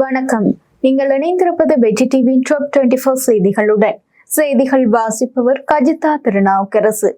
வணக்கம். நீங்கள் இணைந்திருப்பது வெஜி டிவியின் டாப் டுவெண்டி ஃபோர் செய்திகளுடன். செய்திகள் வாசிப்பவர் கஜிதா திருநாவுக்கரசு.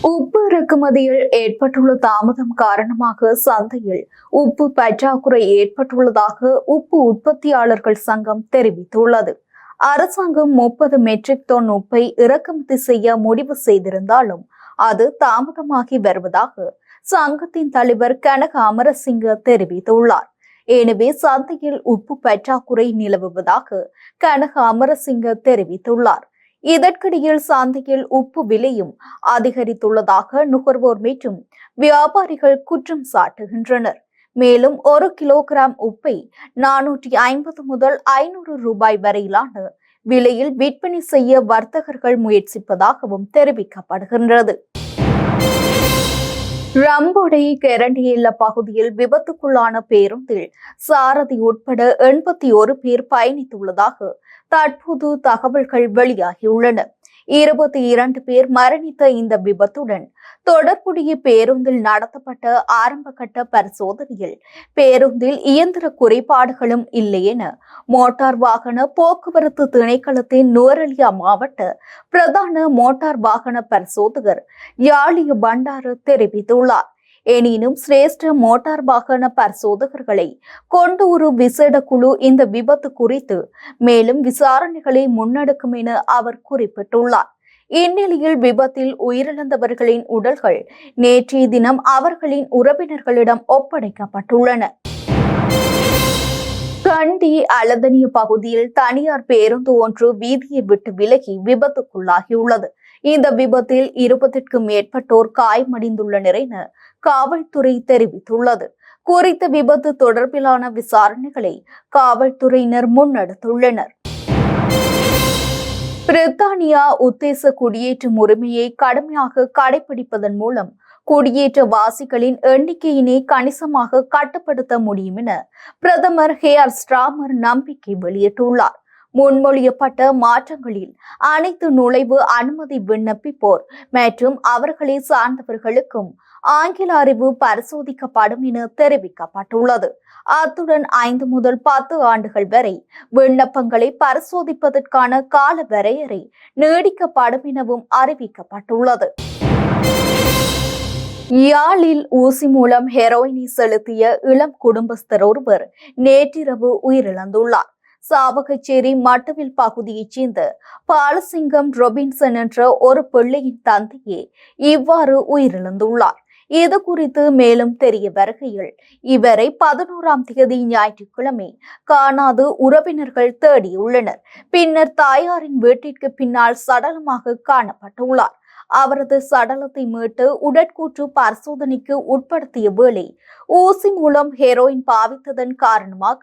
உப்பு இறக்குமதியில் ஏற்பட்டுள்ள தாமதம் காரணமாக சந்தையில் உப்பு பற்றாக்குறை ஏற்பட்டுள்ளதாக உப்பு உற்பத்தியாளர்கள் சங்கம் தெரிவித்துள்ளது. அரசாங்கம் முப்பது மெட்ரிக் டன் உப்பை இறக்குமதி செய்ய முடிவு செய்திருந்தாலும் அது தாமதமாகி வருவதாக சங்கத்தின் தலைவர் கனக அமரசிங்க தெரிவித்துள்ளார். எனவே சந்தையில் உப்பு பற்றாக்குறை நிலவுவதாக கனக அமரசிங்க தெரிவித்துள்ளார். இதற்கிடையில் சந்தையில் உப்பு விலையும் அதிகரித்துள்ளதாக நுகர்வோர் மற்றும் வியாபாரிகள் குற்றம் சாட்டுகின்றனர். மேலும் ஒரு கிலோகிராம் உப்பை நானூற்றி ஐம்பது முதல் ஐநூறு ரூபாய் வரையிலான விலையில் விற்பனை செய்ய வர்த்தகர்கள் முயற்சிப்பதாகவும் தெரிவிக்கப்படுகின்றது. ரம்போடை கெரண்டியல்ல பகுதியில் விபத்துக்குள்ளான பேருந்தில் சாரதி உட்பட எண்பத்தி ஒரு பேர் பயணித்துள்ளதாக தற்போது தகவல்கள் வெளியாகியுள்ளன. இருபத்தி இரண்டு பேர் மரணித்த இந்த விபத்துடன் தொடர்புடைய பேருந்தில் நடத்தப்பட்ட ஆரம்பகட்ட பரிசோதனையில் பேருந்தில் இயந்திர குறைபாடுகளும் இல்லை என மோட்டார் வாகன போக்குவரத்து திணைக்களத்தின் நுவரெலியா மாவட்ட பிரதான மோட்டார் வாகன பரிசோதகர் யாழிய பண்டாரு தெரிவித்துள்ளார். எனினும் சிரேஷ்ட மோட்டார் வாகன பரிசோதகர்களை கொண்டு ஒரு விசேட குழு இந்த விபத்து குறித்து மேலும் விசாரணைகளை முன்னெடுக்கும் என அவர் குறிப்பிட்டுள்ளார். இந்நிலையில் விபத்தில் உயிரிழந்தவர்களின் உடல்கள் நேற்றைய தினம் அவர்களின் உறவினர்களிடம் ஒப்படைக்கப்பட்டுள்ளன. கண்டி அலதனிய பகுதியில் தனியார் பேருந்து ஒன்று வீதியை விட்டு விலகி விபத்துக்குள்ளாகியுள்ளது. இந்த விபத்தில் இருபத்திற்கும் மேற்பட்டோர் காயமடைந்துள்ள என காவல்துறை தெரிவித்துள்ளது. குறித்த விபத்து தொடர்பிலான விசாரணைகளை காவல்துறையினர் முன்னெடுத்துள்ளனர். பிரித்தானியா உத்தேச குடியேற்றும் உரிமையை கடுமையாக கடைபிடிப்பதன் மூலம் குடியேற்றவாசிகளின் எண்ணிக்கையினை கணிசமாக கட்டுப்படுத்த முடியும் என பிரதமர் ஹேஆர் ஸ்ட்ராமர் நம்பிக்கை வெளியிட்டுள்ளார். முன்மொழியப்பட்ட மாற்றங்களில் அனைத்து நுழைவு அனுமதி விண்ணப்பிப்போர் மற்றும் அவர்களை சார்ந்தவர்களுக்கும் ஆங்கில அறிவு பரிசோதிக்கப்படும் என தெரிவிக்கப்பட்டுள்ளது. அத்துடன் ஐந்து முதல் பத்து ஆண்டுகள் வரை விண்ணப்பங்களை பரிசோதிப்பதற்கான கால வரையறை நீடிக்கப்படும் எனவும் அறிவிக்கப்பட்டுள்ளது. யாழில் ஊசி மூலம் ஹெரோயினை செலுத்திய இளம் குடும்பஸ்தர் ஒருவர் நேற்றிரவு உயிரிழந்துள்ளார். சாவகச்சேரி மட்டவில் பகுதியைச் சேர்ந்த பாலசிங்கம் ரொபின்சன் என்ற ஒரு பிள்ளையின் தந்தையே இவ்வாறு உயிரிழந்துள்ளார். இது குறித்து மேலும் தெரிய வருகையில் இவரை பதினோராம் தேதி ஞாயிற்றுக்கிழமை காணாது உறவினர்கள் தேடியுள்ளனர். பின்னர் தாயாரின் வீட்டிற்கு பின்னால் சடலமாக காணப்பட்டுள்ளார். அவரது சடலத்தை மீட்டு உடற்கூற்று பரிசோதனைக்கு உட்படுத்திய வேளை ஊசி மூலம் ஹெரோயின் பாவித்ததன் காரணமாக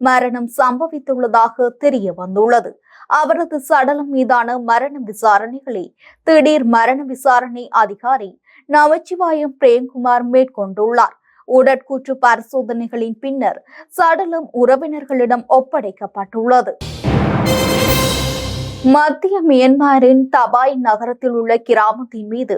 மரணம் சம்பவித்துள்ளதாக தெரிய வந்துள்ளது. அவரது சடலம் மீதான மரண விசாரணைகளை திடீர் மரண விசாரணை அதிகாரி நமச்சிவாயம் பிரேம்குமார் மேற்கொண்டுள்ளார். உடற்கூற்று பரிசோதனைகளின் பின்னர் சடலம் உறவினர்களிடம் ஒப்படைக்கப்பட்டுள்ளது. மத்திய மியன்மாரின் தபாய் நகரத்தில் உள்ள கிராமத்தின் மீது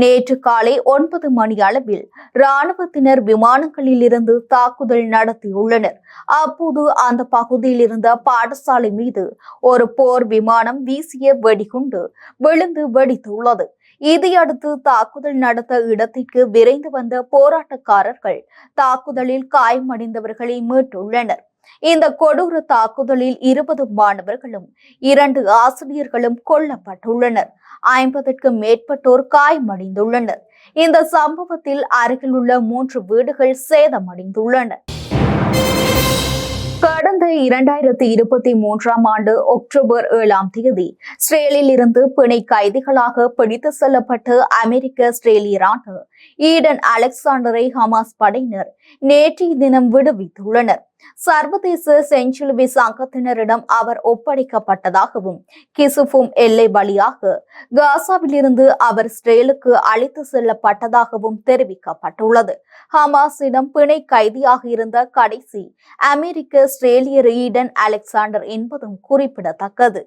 நேற்று காலை ஒன்பது மணி அளவில் ராணுவத்தினர் விமானங்களில் இருந்து தாக்குதல் நடத்தியுள்ளனர். அப்போது அந்த பகுதியில் இருந்த பாடசாலை மீது ஒரு போர் விமானம் வீசிய வெடிகுண்டு விழுந்து வெடித்துள்ளது. இதையடுத்து தாக்குதல் நடத்த இடத்திற்கு விரைந்து வந்த போராட்டக்காரர்கள் தாக்குதலில் காயமடைந்தவர்களை மீட்டுள்ளனர். இந்த கொடூர தாக்குதலில் இருபது மாணவர்களும் இரண்டு ஆசிரியர்களும் கொல்லப்பட்டுள்ளனர். ஐம்பதுக்கும் மேற்பட்டோர் காயமடைந்துள்ளனர். இந்த சம்பவத்தில் அருகிலுள்ள மூன்று வீடுகள் சேதமடைந்துள்ளன. கடந்த இரண்டாயிரத்தி இருபத்தி மூன்றாம் ஆண்டு அக்டோபர் ஏழாம் தேதி ஸ்ரேலில் இருந்து பிணை கைதிகளாக பிடித்து செல்லப்பட்டு அமெரிக்க இஸ்ரேலியரான ஈடன் அலெக்சாண்டரை ஹமாஸ் படையினர் நேற்றைய தினம் விடுவித்துள்ளனர். சர்வதேச செஞ்சிலுவை சங்கத்தினரிடம் அவர் ஒப்படைக்கப்பட்டதாகவும் கிசுஃபும் எல்லை வழியாக காசாவிலிருந்து அவர் ஸ்ரேலுக்கு அழைத்து செல்லப்பட்டதாகவும் தெரிவிக்கப்பட்டுள்ளது. ஹமாஸிடம் பிணை கைதியாக இருந்த கடைசி அமெரிக்க இஸ்ரேலியர் ஈடன் அலெக்சாண்டர் என்பதும் குறிப்பிடத்தக்கது.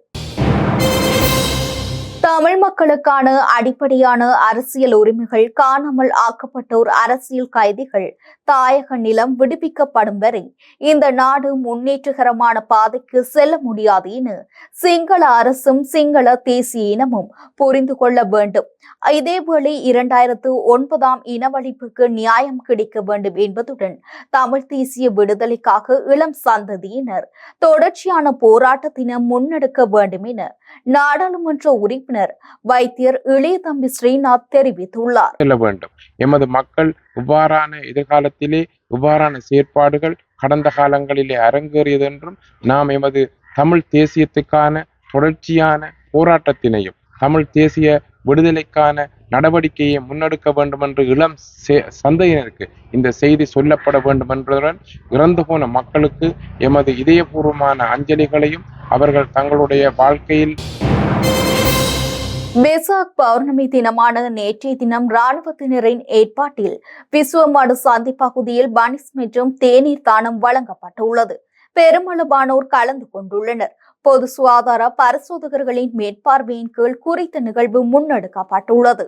தமிழ் மக்களுக்கான அடிப்படையான அரசியல் உரிமைகள் காணாமல் ஆக்கப்பட்டோர் அரசியல் கைதிகள் தாயக நிலம் விடுவிக்கப்படும் வரை இந்த நாடு முன்னேற்றகரமான பாதைக்கு செல்ல முடியாது என சிங்கள அரசும் சிங்கள தேசிய இனமும் புரிந்து கொள்ள வேண்டும். இதேவேளை இரண்டாயிரத்து ஒன்பதாம் இனவழிப்புக்கு நியாயம் கிடைக்க வேண்டும் என்பதுடன் தமிழ் தேசிய விடுதலைக்காக இளம் சந்ததியினர் தொடர்ச்சியான போராட்டத்தினை முன்னெடுக்க வேண்டும் என நாடாளுமன்ற உறுப்பினர் வைத்தியர் இளையதம்பி ஸ்ரீநாத் தெரிவித்துள்ளார். செல்ல வேண்டும். எமது மக்கள் இவ்வாறான எதிர்காலத்திலே இவ்வாறான செயற்பாடுகள் கடந்த காலங்களிலே அரங்கேறியது என்றும் நாம் எமது தமிழ் தேசியத்துக்கான தொடர்ச்சியான போராட்டத்தினையும் தமிழ் தேசிய விடுதலைக்கான நடவடிக்கையை முன்னெடுக்க வேண்டும் என்று இளம் சந்தையினருக்கு இந்த செய்தி சொல்லப்பட வேண்டும் என்பதுடன் இறந்து போன மக்களுக்கு எமது இதயபூர்வமான அஞ்சலிகளையும் அவர்கள் தங்களுடைய வாழ்க்கையில் வெசாக் பௌர்ணமி தினமான நேற்றைய தினம் ராணுவத்தினரின் ஏற்பாட்டில் விஸ்வமாடு சந்தி பகுதியில் பனிஸ் மற்றும் தேநீர் தானம் வழங்கப்பட்டுள்ளது. பெருமளவானோர் கலந்து கொண்டுள்ளனர். பொது சுகாதார பரிசோதகர்களின் மேற்பார்வையின் கீழ் குறித்த நிகழ்வு முன்னெடுக்கப்பட்டுள்ளது.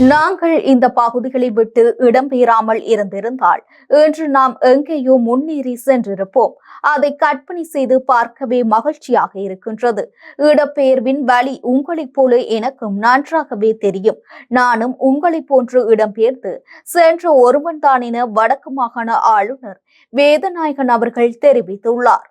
நாங்கள் இந்த பகுதிகளை விட்டு இடம்பெயராமல் இருந்திருந்தால் இன்று நாம் எங்கேயோ முன்னேறி சென்றிருப்போம். அதை கற்பனை செய்து பார்க்கவே மகிழ்ச்சியாக இருக்கின்றது. இடப்பெயர்வின் வழி உங்களைப் போல எனக்கும் நன்றாகவே தெரியும். நானும் உங்களைப் போன்று இடம்பெயர்ந்து சென்ற ஒருவன் தான் என வடக்கு மாகாண ஆளுநர் வேதநாயகன் அவர்கள் தெரிவித்துள்ளார்.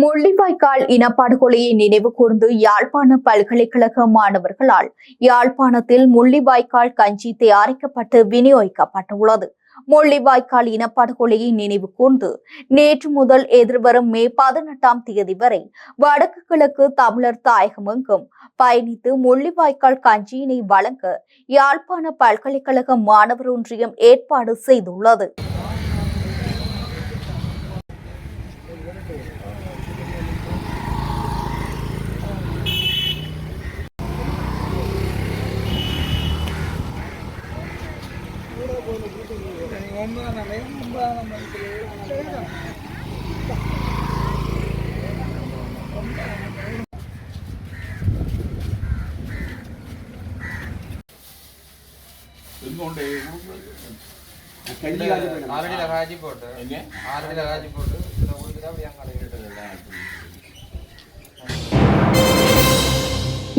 முள்ளிவாய்க்கால் இனப்படுகொலையை நினைவு கூர்ந்து யாழ்ப்பாண பல்கலைக்கழக மாணவர்களால் யாழ்ப்பாணத்தில் முள்ளிவாய்க்கால் கஞ்சி தயாரிக்கப்பட்டு விநியோகிக்கப்பட்டுள்ளது. முள்ளிவாய்க்கால் இனப்படுகொலையை நினைவு கூர்ந்து நேற்று முதல் எதிர்வரும் மே பதினெட்டாம் தேதி வரை வடக்கு கிழக்கு தமிழர் தாயகமெங்கும் பயணித்து முள்ளிவாய்க்கால் கஞ்சியினை வழங்க யாழ்ப்பாண பல்கலைக்கழக மாணவர் ஒன்றியம் ஏற்பாடு செய்துள்ளது. എന്തുകൊണ്ടേ? ആരുടെ രാജിപ്പോട്ട് ആരുടെ രാജിപ്പോട്ട് അവിടെ ഞാൻ കളയിട്ടില്ല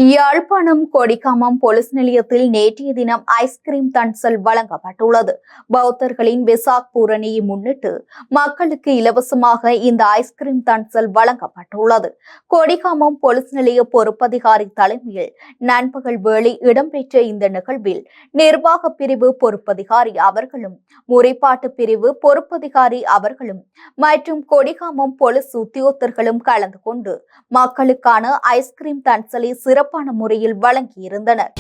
யாழ்ப்பாணம் கொடிகாமம் போலீஸ் நிலையத்தில் நேற்றைய தினம் ஐஸ்கிரீம் தன்சல் வழங்கப்பட்டுள்ளது. பௌத்தர்களின் விசாக் பூரணியை முன்னிட்டு மக்களுக்கு இலவசமாக இந்த ஐஸ்கிரீம் தன்சல் வழங்கப்பட்டுள்ளது. கொடிகாமம் போலீஸ் நிலைய பொறுப்பதிகாரி தலைமையில் நண்பகல் வேளை இடம்பெற்ற இந்த நிகழ்வில் நிர்வாக பிரிவு பொறுப்பதிகாரி அவர்களும் முறைப்பாட்டு பிரிவு பொறுப்பதிகாரி அவர்களும் மற்றும் கொடிகாமம் போலீஸ் உத்தியோகத்தர்களும் கலந்து கொண்டு மக்களுக்கான ஐஸ்கிரீம் தன்சலை சிறப்பான முறையில் வழங்கியிருந்தனர்.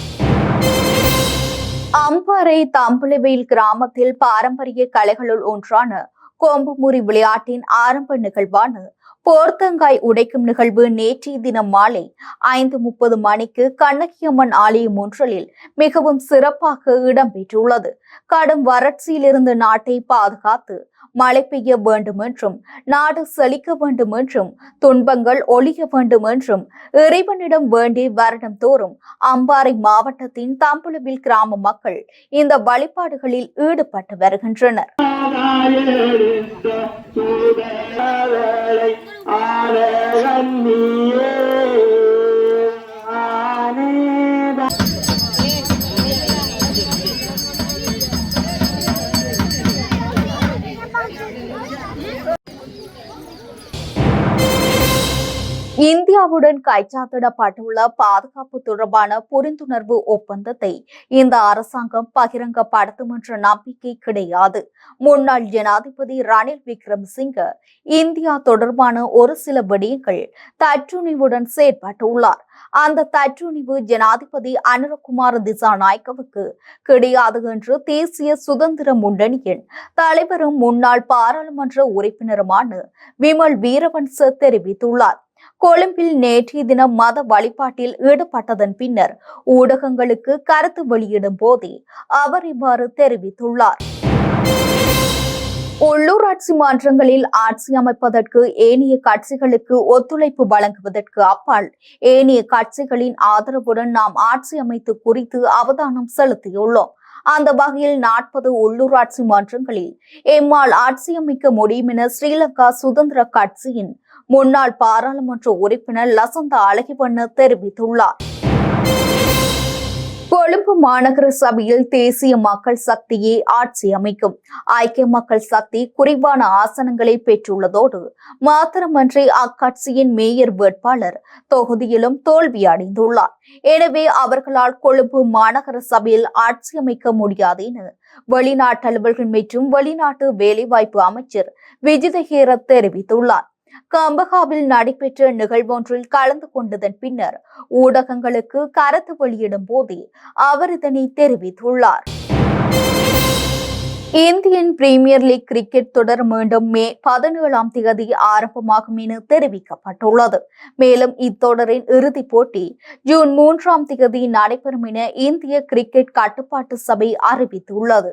அம்பாறை தாம்புளவேல் கிராமத்தில் பாரம்பரிய கலைகளுள் ஒன்றான கோம்புமுறி விளையாட்டின் ஆரம்ப நிகழ்வான போர்த்தங்காய் உடைக்கும் நிகழ்வு நேற்றைய தினம் மாலை ஐந்து முப்பது மணிக்கு கண்ணகியம்மன் ஆலயம் ஒன்றலில் மிகவும் சிறப்பாக இடம்பெற்றுள்ளது. கடும் வறட்சியிலிருந்து நாட்டை பாதுகாத்து மழை பெய்ய வேண்டும் என்றும் நாடு செழிக்க வேண்டும் என்றும் துன்பங்கள் ஒழிய வேண்டும் என்றும் இறைவனிடம் வேண்டி வருடம் தோறும் அம்பாறை மாவட்டத்தின் தம்புளவில் கிராம மக்கள் இந்த வழிபாடுகளில் ஈடுபட்டு வருகின்றனர். ஆலகன் நீயே. இந்தியாவுடன் கைச்சாத்திடப்பட்டுள்ள பாதுகாப்பு தொடர்பான புரிந்துணர்வு ஒப்பந்தத்தை இந்த அரசாங்கம் பகிரங்கப்படுத்தும் என்ற நம்பிக்கை கிடையாது முன்னாள் ஜனாதிபதி ரணில் விக்ரமசிங்க இந்தியா தொடர்பான ஒரு சில விடயங்கள் தற்றுணிவுடன் செயற்பட்டுள்ளார். அந்த தற்றுணிவு ஜனாதிபதி அனுரகுமார் திசாநாயக்கவுக்கு கிடையாது என்று தேசிய சுதந்திர முன்னணியின் தலைவரும் முன்னாள் பாராளுமன்ற உறுப்பினருமான விமல் வீரவன்ச தெரிவித்துள்ளார். கொழும்பில் நேற்றைய தினம் மத வழிபாட்டில் ஈடுபட்டதன் பின்னர் ஊடகங்களுக்கு கருத்து வெளியிடும் போதே அவர் இவ்வாறு தெரிவித்துள்ளார். உள்ளூராட்சி மன்றங்களில் ஆட்சி அமைப்பதற்கு ஏனைய கட்சிகளுக்கு ஒத்துழைப்பு வழங்குவதற்கு அப்பால் ஏனைய கட்சிகளின் ஆதரவுடன் நாம் ஆட்சி அமைத்து குறித்து அவதானம் செலுத்தியுள்ளோம். அந்த வகையில் நாற்பது உள்ளூராட்சி மன்றங்களில் எம்மால் ஆட்சி அமைக்க முடியும் என ஸ்ரீலங்கா சுதந்திர கட்சியின் முன்னாள் பாராளுமன்ற உறுப்பினர் லசந்த அழகிவண்ண தெரிவித்துள்ளார். கொழும்பு மாநகர சபையில் தேசிய மக்கள் சக்தியே ஆட்சி அமைக்கும். ஐக்கிய மக்கள் சக்தி குறைவான ஆசனங்களை பெற்றுள்ளதோடு மாத்திரமன்றி அக்கட்சியின் மேயர் வேட்பாளர் தொகுதியிலும் தோல்வி அடைந்துள்ளார். எனவே அவர்களால் கொழும்பு மாநகர சபையில் ஆட்சி அமைக்க முடியாது என வெளிநாட்டலுவல்கள் மற்றும் வெளிநாட்டு வேலைவாய்ப்பு அமைச்சர் விஜிதஹேர தெரிவித்துள்ளார். கம்பகாவில் நடைபெற்ற நிகழ்வொன்றில் கலந்து கொண்டதன் பின்னர் ஊடகங்களுக்கு கருத்து வெளியிடும் போதே அவர் இதனை தெரிவித்துள்ளார். இந்தியன் பிரீமியர் லீக் கிரிக்கெட் தொடர் மீண்டும் மே பதினேழாம் தேதி ஆரம்பமாகும் என தெரிவிக்கப்பட்டுள்ளது. மேலும் இத்தொடரின் இறுதிப் போட்டி ஜூன் மூன்றாம் தேதி நடைபெறும் என இந்திய கிரிக்கெட் கட்டுப்பாட்டு சபை அறிவித்துள்ளது.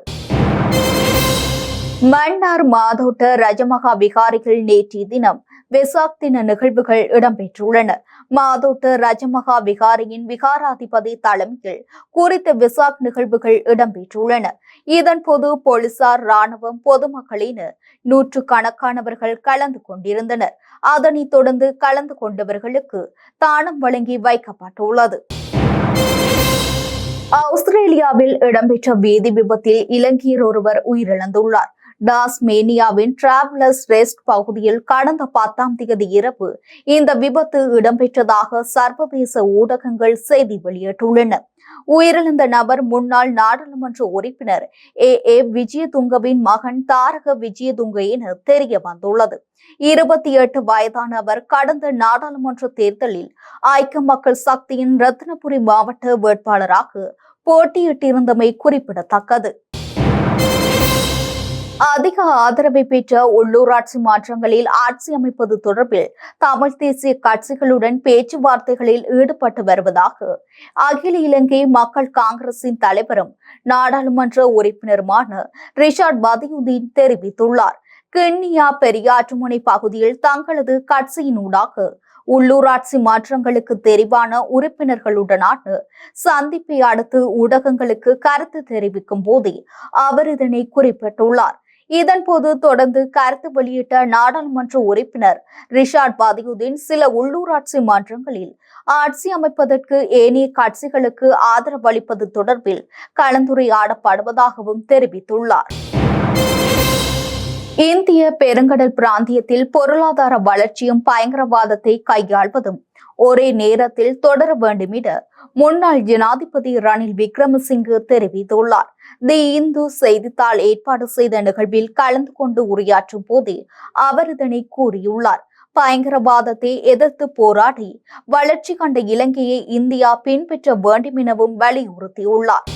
மன்னார் மாதோட்ட ரஜமகா விகாரிகள் நேற்றைய தினம் வெசாக் தின நிகழ்வுகள் இடம்பெற்றுள்ளன. மாதோட்டு ரஜமகா விகாரியின் விகாராதிபதி தலைமையில் குறித்த விசாக் நிகழ்வுகள் இடம்பெற்றுள்ளன. இதன் போது போலீசார் ராணுவம் பொதுமக்களின் நூற்று கணக்கானவர்கள் கலந்து கொண்டிருந்தனர். அதனைத் தொடர்ந்து கலந்து கொண்டவர்களுக்கு தானம் வழங்கி வைக்கப்பட்டுள்ளது. ஆஸ்திரேலியாவில் இடம்பெற்ற வேதி விபத்தில் இலங்கையர் ஒருவர் உயிரிழந்துள்ளார். டாஸ்மேனியாவின் டிராவலர்ஸ் ரெஸ்ட் பகுதியில் கடந்த பத்தாம் தேதி இரவு இந்த விபத்து இடம்பெற்றதாக சர்வதேச ஊடகங்கள் செய்தி வெளியிட்டுள்ளன. உயிரிழந்த நபர் முன்னாள் நாடாளுமன்ற உறுப்பினர் ஏ. ஏ. விஜயதுங்கவின் மகன் தாரக விஜயதுங்க என தெரிய வந்துள்ளது. இருபத்தி எட்டு வயதானவர் கடந்த நாடாளுமன்ற தேர்தலில் ஐக்கிய மக்கள் சக்தியின் ரத்னபுரி மாவட்ட வேட்பாளராக போட்டியிட்டிருந்தமை குறிப்பிடத்தக்கது. அதிக ஆதரவை பெற்ற உள்ளூராட்சி மாற்றங்களில் ஆட்சி அமைப்பது தொடர்பில் தமிழ் தேசிய கட்சிகளுடன் பேச்சுவார்த்தைகளில் ஈடுபட்டு வருவதாக அகில இலங்கை மக்கள் காங்கிரசின் தலைவரும் நாடாளுமன்ற உறுப்பினருமான ரிஷாட் பதியுதீன் தெரிவித்துள்ளார். கிண்ணியா பெரியாற்றுமுனை பகுதியில் தங்களது கட்சியினூடாக உள்ளூராட்சி மாற்றங்களுக்கு தெரிவான உறுப்பினர்களுடனான சந்திப்பை அடுத்து ஊடகங்களுக்கு கருத்து தெரிவிக்கும் போதே அவர் இதனை குறிப்பிட்டுள்ளார். இதன்போது தொடர்ந்து கருத்து வெளியிட்ட நாடாளுமன்ற உறுப்பினர் ரிஷாட் பாதியுதீன் சில உள்ளூராட்சி மன்றங்களில் ஆட்சி அமைப்பதற்கு ஏனைய கட்சிகளுக்கு ஆதரவு அளிப்பது தொடர்பில் கலந்துரையாடப்படுவதாகவும் தெரிவித்துள்ளார். இந்திய பெருங்கடல் பிராந்தியத்தில் பொருளாதார வளர்ச்சியும் பயங்கரவாதத்தை கையாள்வதும் ஒரே நேரத்தில் தொடர வேண்டும் என முன்னாள் ஜனாதிபதி ரணில் விக்ரமசிங்கு தெரிவித்துள்ளார். தி இந்து செய்தித்தாள் ஏற்பாடு செய்த நிகழ்வில் கலந்து கொண்டு உரையாற்றும் போதே அவர் இதனை கூறியுள்ளார். பயங்கரவாதத்தை எதிர்த்து போராடி வளர்ச்சி கண்ட இலங்கையை இந்தியா பின்பற்ற வேண்டும் எனவும் வலியுறுத்தியுள்ளார்.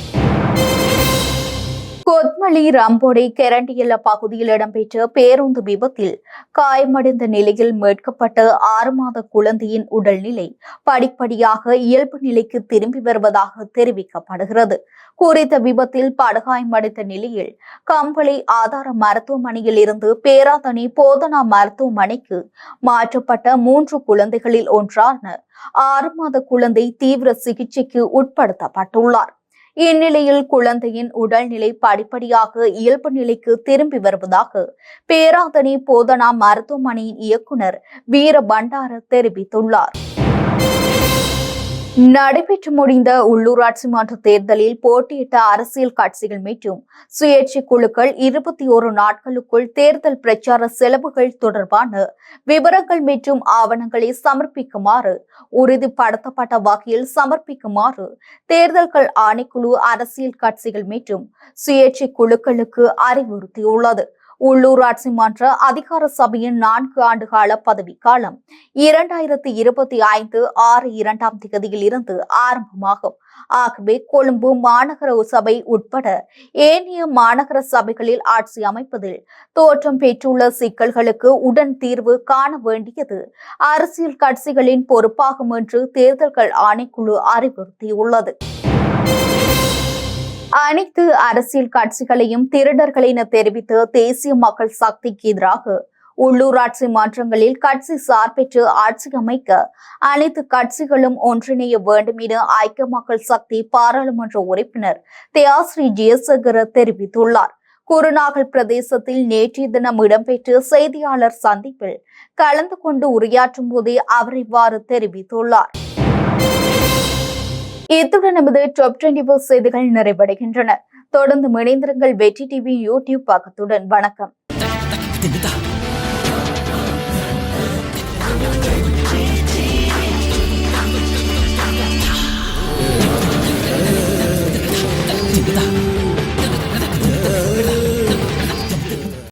கொத்மலி ரம்போடை கெரண்டியல்ல பகுதியில் இடம்பெற்ற பேருந்து விபத்தில் காயமடைந்த நிலையில் மீட்கப்பட்ட ஆறு மாத குழந்தையின் உடல்நிலை படிப்படியாக இயல்பு நிலைக்கு திரும்பி வருவதாக தெரிவிக்கப்படுகிறது. குறித்த விபத்தில் படுகாயமடைந்த நிலையில் கம்பளி ஆதார மருத்துவமனையில் இருந்து பேராதனி போதனா மருத்துவமனைக்கு மாற்றப்பட்ட மூன்று குழந்தைகளில் ஒன்றான ஆறு மாத குழந்தை தீவிர சிகிச்சைக்கு உட்படுத்தப்பட்டுள்ளார். இந்நிலையில் குழந்தையின் உடல்நிலை படிப்படியாக இயல்பு நிலைக்கு திரும்பி வருவதாக பேராதனி போதனா மருத்துவமனையின் இயக்குனர் வீர பண்டார தெரிவித்துள்ளார். நடைபெற்று முடிந்த உள்ளூராட்சி மன்ற தேர்தலில் போட்டியிட்ட அரசியல் கட்சிகள் மற்றும் சுயேட்சை குழுக்கள் இருபத்தி ஒரு நாட்களுக்குள் தேர்தல் பிரச்சார செலவுகள் தொடர்பான விவரங்கள் மற்றும் ஆவணங்களை சமர்ப்பிக்குமாறு உறுதிப்படுத்தப்பட்ட வகையில் சமர்ப்பிக்குமாறு தேர்தல்கள் ஆணைக்குழு அரசியல் கட்சிகள் மற்றும் சுயேட்சை குழுக்களுக்கு அறிவுறுத்தியுள்ளது. உள்ளூராட்சி மன்ற அதிகார சபையின் நான்கு ஆண்டுகால பதவிக்காலம் இரண்டாயிரத்தி இருபத்தி ஐந்து ஆறு இரண்டாம் தேதியில் இருந்து ஆரம்பமாகும். ஆகவே கொழும்பு மாநகர சபை உட்பட ஏனைய மாநகர சபைகளில் ஆட்சி அமைப்பதில் தோற்றம் பெற்றுள்ள சிக்கல்களுக்கு உடன் தீர்வு காண வேண்டியது அரசியல் கட்சிகளின் பொறுப்பாகும் என்று தேர்தல்கள் ஆணைக்குழு அறிவுறுத்தியுள்ளது. அனைத்து அரசியல் கட்சிகளையும் திருடர்கள் என தெரிவித்து தேசிய மக்கள் சக்திக்கு எதிராக உள்ளூராட்சி மன்றங்களில் கட்சி சார்பெற்று ஆட்சி அமைக்க அனைத்து கட்சிகளும் ஒன்றிணைய வேண்டும் என ஐக்கிய மக்கள் சக்தி பாராளுமன்ற உறுப்பினர் தியாஸ்ரீ ஜெயசேகர தெரிவித்துள்ளார். குருநாகல் பிரதேசத்தில் நேற்றைய தினம் இடம்பெற்ற செய்தியாளர் சந்திப்பில் கலந்து கொண்டு உரையாற்றும் போதே அவர் இவ்வாறு தெரிவித்துள்ளார். இத்துடன் நமது டாப் டுவெண்டி செய்திகள் நிறைவடைகின்றன. தொடர்ந்து இணைந்திருங்கள் வெற்றி டிவி யூடியூப் பக்கத்துடன் வணக்கம்.